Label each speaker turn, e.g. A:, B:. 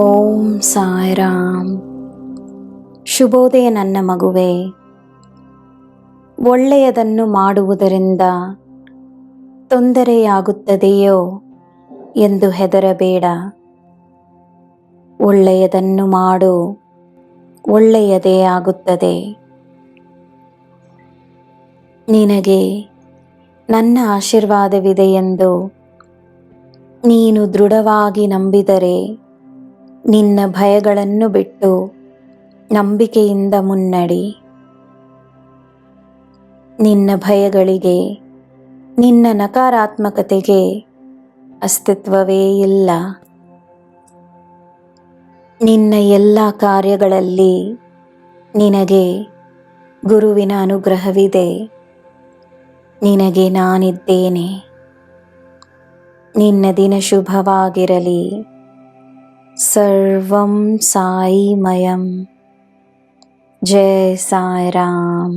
A: ಓಂ ಸಾಯಿರಾಮ್. ಶುಭೋದಯ ನನ್ನ ಮಗುವೆ. ಒಳ್ಳೆಯದನ್ನು ಮಾಡುವುದರಿಂದ ತೊಂದರೆಯಾಗುತ್ತದೆಯೋ ಎಂದು ಹೆದರಬೇಡ. ಒಳ್ಳೆಯದನ್ನು ಮಾಡು, ಒಳ್ಳೆಯದೇ ಆಗುತ್ತದೆ. ನಿನಗೆ ನನ್ನ ಆಶೀರ್ವಾದವಿದೆ ಎಂದು ನೀನು ದೃಢವಾಗಿ ನಂಬಿದರೆ ನಿನ್ನ ಭಯಗಳನ್ನು ಬಿಟ್ಟು ನಂಬಿಕೆಯಿಂದ ಮುನ್ನಡಿ. ನಿನ್ನ ಭಯಗಳಿಗೆ, ನಿನ್ನ ನಕಾರಾತ್ಮಕತೆಗೆ ಅಸ್ತಿತ್ವವೇ ಇಲ್ಲ. ನಿನ್ನ ಎಲ್ಲ ಕಾರ್ಯಗಳಲ್ಲಿ ನಿನಗೆ ಗುರುವಿನ ಅನುಗ್ರಹವಿದೆ. ನಿನಗೆ ನಾನಿದ್ದೇನೆ. ನಿನ್ನ ದಿನ ಶುಭವಾಗಿರಲಿ. सर्वं साईमयं जय साई राम